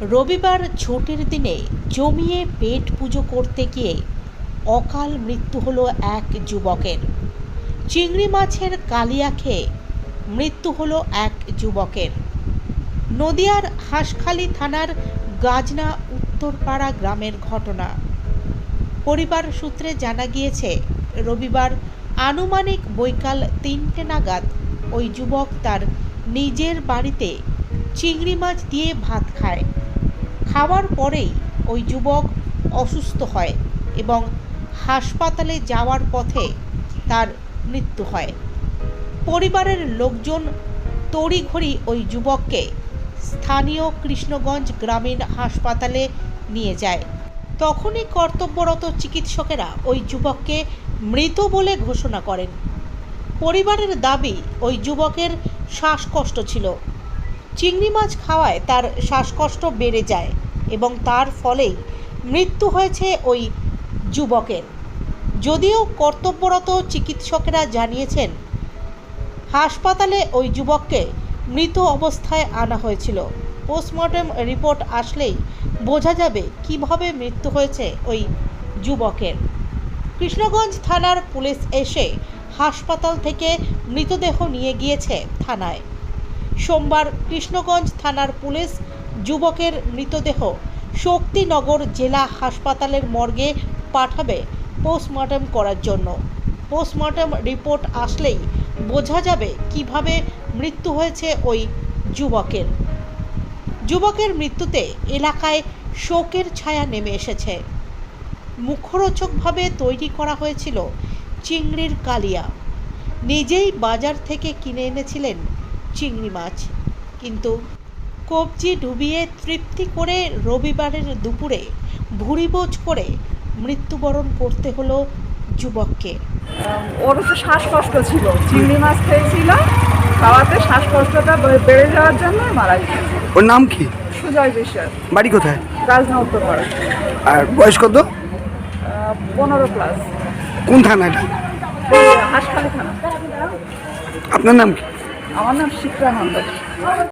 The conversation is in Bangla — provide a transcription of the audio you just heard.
রবিবার ছুটির দিনে জমিয়ে পেট পুজো করতে গিয়ে অকাল মৃত্যু হলো এক যুবকের। চিংড়ি মাছের কালিয়া খেয়ে মৃত্যু হলো এক যুবকের। নদিয়ার হাঁসখালি থানার গাজনা উত্তরপাড়া গ্রামের ঘটনা। পরিবার সূত্রে জানা গিয়েছে, রবিবার আনুমানিক বৈকাল তিনটে নাগাদ ওই যুবক তার নিজের বাড়িতে চিংড়ি মাছ দিয়ে ভাত খায়। খাওয়ার পরেই ওই যুবক অসুস্থ হয় এবং হাসপাতালে যাওয়ার পথে তার মৃত্যু হয়। পরিবারের লোকজন তড়িঘড়ি ওই যুবককে স্থানীয় কৃষ্ণগঞ্জ গ্রামীণ হাসপাতালে নিয়ে যায়। তখনই কর্তব্যরত চিকিৎসকেরা ওই যুবককে মৃত বলে ঘোষণা করেন। পরিবারের দাবি ওই যুবকের শ্বাসকষ্ট ছিল। চিংড়ি মাছ খাওয়ায় তার শ্বাসকষ্ট বেড়ে যায়। এবং তার ফলেই মৃত্যু হয়েছে ওই যুবকের। যদিও কর্তব্যরত চিকিৎসকেরা জানিয়েছেন, হাসপাতালে ওই যুবককে মৃত অবস্থায় আনা হয়েছিল। পোস্টমর্টেম রিপোর্ট আসলেই বোঝা যাবে কীভাবে মৃত্যু হয়েছে ওই যুবকের। কৃষ্ণগঞ্জ থানার পুলিশ এসে হাসপাতাল থেকে মৃতদেহ নিয়ে গিয়েছে থানায়। সোমবার কৃষ্ণগঞ্জ থানার পুলিশ যুবকের মৃতদেহ শক্তিনগর জেলা হাসপাতালের মর্গে পাঠাবে পোস্টমর্টম করার জন্য। পোস্টমর্টম রিপোর্ট আসলেই বোঝা যাবে কীভাবে মৃত্যু হয়েছে ওই যুবকের। যুবকের মৃত্যুতে এলাকায় শোকের ছায়া নেমে এসেছে। মুখরোচকভাবে তৈরি করা হয়েছিল চিংড়ির কালিয়া। নিজেই বাজার থেকে কিনে এনেছিলেন চিংড়ি মাছ, কিন্তু কবজি ডুবিয়ে তৃপ্তি করে রবিবারের দুপুরে ভুরিভোজ করে মৃত্যুবরণ করতে হলো যুবককে। ওর হচ্ছে শ্বাসকষ্ট ছিল। চিংড়ি মাছ খেয়েছিল খাওয়াতে শ্বাসকষ্টটা বেড়ে যাওয়ার জন্য মারা গেছে ওর নাম কি? সুজয় বিশ্বাস। বাড়ি কোথায়? রাজনা উত্তর পাড়া আর বয়স কত? পনেরো প্লাস কোন থানা এটা হাসখালি থানা। আপনার নাম কি? আমার নাম মন্ডল